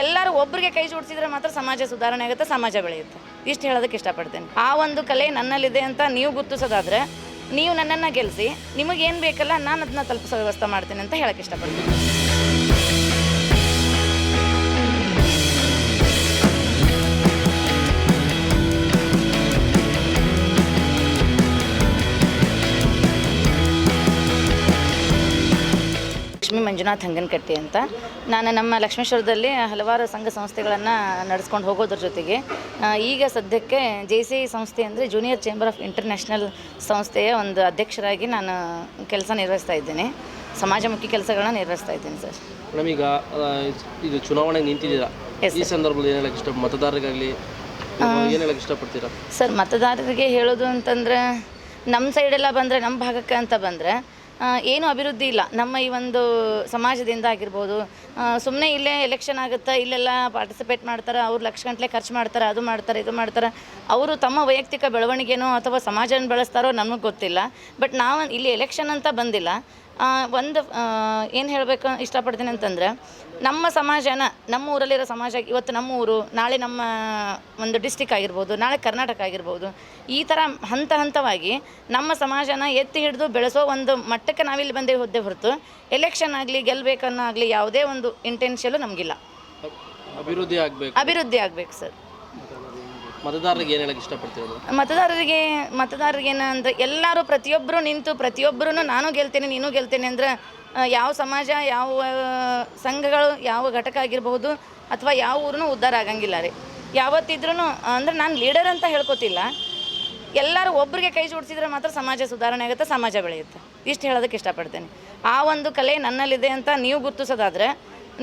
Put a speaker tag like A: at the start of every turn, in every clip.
A: ಎಲ್ಲರೂ ಒಬ್ಬರಿಗೆ ಕೈ ಜೋಡಿಸಿದ್ರೆ ಮಾತ್ರ ಸಮಾಜ ಸುಧಾರಣೆ ಆಗುತ್ತೆ, ಸಮಾಜ ಬೆಳೆಯುತ್ತೆ. ಇಷ್ಟು ಹೇಳೋದಕ್ಕೆ ಇಷ್ಟಪಡ್ತೇನೆ. ಆ ಒಂದು ಕಲೆ ನನ್ನಲ್ಲಿದೆ ಅಂತ ನೀವು ಗುರುತಿಸೋದಾದರೆ, ನೀವು ನನ್ನನ್ನು ಗೆಲ್ಲಿಸಿ ನಿಮಗೇನು ಬೇಕಲ್ಲ ನಾನು ಅದನ್ನ ತಲುಪಿಸೋ ವ್ಯವಸ್ಥೆ ಮಾಡ್ತೇನೆ ಅಂತ ಹೇಳಕ್ಕೆ ಇಷ್ಟಪಡ್ತೀನಿ. ಲಕ್ಷ್ಮೀ ಮಂಜುನಾಥ್ ಹಂಗನಕಟ್ಟಿ ಅಂತ. ನಾನು ನಮ್ಮ ಲಕ್ಷ್ಮೇಶ್ವರದಲ್ಲಿ ಹಲವಾರು ಸಂಘ ಸಂಸ್ಥೆಗಳನ್ನು ನಡೆಸ್ಕೊಂಡು ಹೋಗೋದ್ರ ಜೊತೆಗೆ ಈಗ ಸದ್ಯಕ್ಕೆ ಜೆ ಸಿ ಸಂಸ್ಥೆ ಅಂದರೆ ಜೂನಿಯರ್ ಚೇಂಬರ್ ಆಫ್ ಇಂಟರ್ನ್ಯಾಷನಲ್ ಸಂಸ್ಥೆಯ ಒಂದು ಅಧ್ಯಕ್ಷರಾಗಿ ನಾನು ಕೆಲಸ ನಿರ್ವಹಿಸ್ತಾ ಇದ್ದೇನೆ. ಸಮಾಜಮುಖಿ ಕೆಲಸಗಳನ್ನ ನಿರ್ವಹಿಸ್ತಾ ಇದ್ದೀನಿ ಸರ್.
B: ಮೇಡಮ್ ಈಗ ಇದು ಚುನಾವಣೆ ನಿಂತಿದ್ದೀರಾ? ಈ ಸಂದರ್ಭದಲ್ಲಿ ಏನು ಹೇಳಕ್ಕೆ ಇಷ್ಟ ಮತದಾರರಿಗಾಗಲಿ ಇಷ್ಟಪಡ್ತೀರಾ?
A: ಸರ್ ಮತದಾರರಿಗೆ ಹೇಳೋದು ಅಂತಂದ್ರೆ ನಮ್ಮ ಸೈಡೆಲ್ಲ ಬಂದರೆ ನಮ್ಮ ಭಾಗಕ್ಕೆ ಅಂತ ಬಂದರೆ ಏನು ಅಭಿವೃದ್ಧಿ ಇಲ್ಲ. ನಮ್ಮ ಈ ಒಂದು ಸಮಾಜದಿಂದ ಆಗಿರ್ಬೋದು ಸುಮ್ಮನೆ ಇಲ್ಲೇ ಎಲೆಕ್ಷನ್ ಆಗುತ್ತೆ ಇಲ್ಲೆಲ್ಲ ಪಾರ್ಟಿಸಿಪೇಟ್ ಮಾಡ್ತಾರೆ? ಅವ್ರು ಲಕ್ಷ ಗಂಟ್ಲೆ ಖರ್ಚು ಮಾಡ್ತಾರೆ? ಅದು ಮಾಡ್ತಾರೆ, ಇದು ಮಾಡ್ತಾರೆ? ಅವರು ತಮ್ಮ ವೈಯಕ್ತಿಕ ಬೆಳವಣಿಗೆನೋ ಅಥವಾ ಸಮಾಜನ ಬೆಳೆಸ್ತಾರೋ ನಮಗೆ ಗೊತ್ತಿಲ್ಲ. ಬಟ್ ನಾವು ಇಲ್ಲಿ ಎಲೆಕ್ಷನ್ ಅಂತ ಬಂದಿಲ್ಲ. ಒಂದು ಏನು ಹೇಳಬೇಕು ಇಷ್ಟಪಡ್ತೀನಿ ಅಂತಂದರೆ, ನಮ್ಮ ಸಮಾಜನ, ನಮ್ಮ ಊರಲ್ಲಿರೋ ಸಮಾಜ, ಇವತ್ತು ನಮ್ಮ ಊರು, ನಾಳೆ ನಮ್ಮ ಒಂದು ಡಿಸ್ಟಿಕ್ ಆಗಿರ್ಬೋದು, ನಾಳೆ ಕರ್ನಾಟಕ ಆಗಿರ್ಬೋದು, ಈ ಥರ ಹಂತ ಹಂತವಾಗಿ ನಮ್ಮ ಸಮಾಜನ ಎತ್ತಿ ಹಿಡಿದು ಬೆಳೆಸೋ ಒಂದು ಮಟ್ಟಕ್ಕೆ ನಾವಿಲ್ಲಿ ಬಂದೇ ಹೋದ್ದೇ ಹೊರತು ಎಲೆಕ್ಷನ್ ಆಗಲಿ ಗೆಲ್ಲಬೇಕನ್ನೋ ಆಗಲಿ, ಯಾವುದೇ ಒಂದು ಇಂಟೆನ್ಷಲು ನಮಗಿಲ್ಲ.
B: ಅಭಿವೃದ್ಧಿ ಆಗಬೇಕು.
A: ಅಭಿವೃದ್ಧಿ ಆಗಬೇಕು ಸರ್.
B: ಮತದಾರರಿಗೆ ಏನು ಹೇಳಕ್ಕೆ ಇಷ್ಟಪಡ್ತೀರಾ?
A: ಮತದಾರರಿಗೆ ಮತದಾರರಿಗೆ ಏನಂದ್ರೆ ಎಲ್ಲರೂ ಪ್ರತಿಯೊಬ್ಬರು ನಿಂತು ಪ್ರತಿಯೊಬ್ಬರೂ ನಾನು ಗೆಲ್ತೇನೆ ನೀನು ಗೆಲ್ತೇನೆ ಅಂದ್ರೆ ಯಾವ ಸಮಾಜ ಯಾವ ಸಂಘಗಳು ಯಾವ ಘಟಕ ಆಗಿರಬಹುದು ಅಥವಾ ಯಾವ ಊರೂ ಉದ್ಧಾರ ಆಗಂಗಿಲ್ಲ ರೀ. ಯಾವತ್ತಿದ್ರೂ ಅಂದ್ರೆ ನಾನು ಲೀಡರ್ ಅಂತ ಹೇಳ್ಕೊತಿಲ್ಲ. ಎಲ್ಲರೂ ಒಬ್ಬರಿಗೆ ಕೈ ಜೋಡಿಸಿದ್ರೆ ಮಾತ್ರ ಸಮಾಜ ಸುಧಾರಣೆ ಆಗುತ್ತೆ ಸಮಾಜ ಬೆಳೆಯುತ್ತೆ. ಇಷ್ಟು ಹೇಳೋದಕ್ಕೆ ಇಷ್ಟಪಡ್ತೇನೆ. ಆ ಒಂದು ಕಲೆ ನನ್ನಲ್ಲಿದೆ ಅಂತ ನೀವು ಗುರುತಿಸೋದಾದ್ರೆ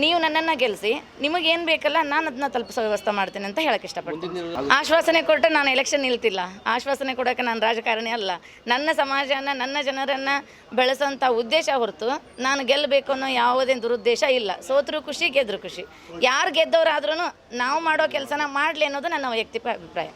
A: ನೀವು ನನ್ನನ್ನು ಗೆಲ್ಲಿಸಿ ನಿಮಗೇನು ಬೇಕಲ್ಲ ನಾನು ಅದನ್ನ ತಲುಪಿಸೋ ವ್ಯವಸ್ಥೆ ಮಾಡ್ತೀನಿ ಅಂತ ಹೇಳಕ್ಕೆ ಇಷ್ಟಪಡ್ತೀನಿ. ಆಶ್ವಾಸನೆ ಕೊಟ್ಟರೆ ನಾನು ಎಲೆಕ್ಷನ್ ನಿಲ್ತಿಲ್ಲ. ಆಶ್ವಾಸನೆ ಕೊಡೋಕೆ ನಾನು ರಾಜಕಾರಣಿ ಅಲ್ಲ. ನನ್ನ ಸಮಾಜನ ನನ್ನ ಜನರನ್ನು ಬೆಳೆಸೋಂಥ ಉದ್ದೇಶ ಹೊರತು ನಾನು ಗೆಲ್ಲಬೇಕು ಅನ್ನೋ ಯಾವುದೇ ದುರುದ್ದೇಶ ಇಲ್ಲ. ಸೋತರು ಖುಷಿ ಗೆದ್ರು ಖುಷಿ. ಯಾರು ಗೆದ್ದವರಾದ್ರೂ ನಾವು ಮಾಡೋ ಕೆಲಸನ ಮಾಡಲಿ ಅನ್ನೋದು ನನ್ನ ವೈಯಕ್ತಿಕ ಅಭಿಪ್ರಾಯ.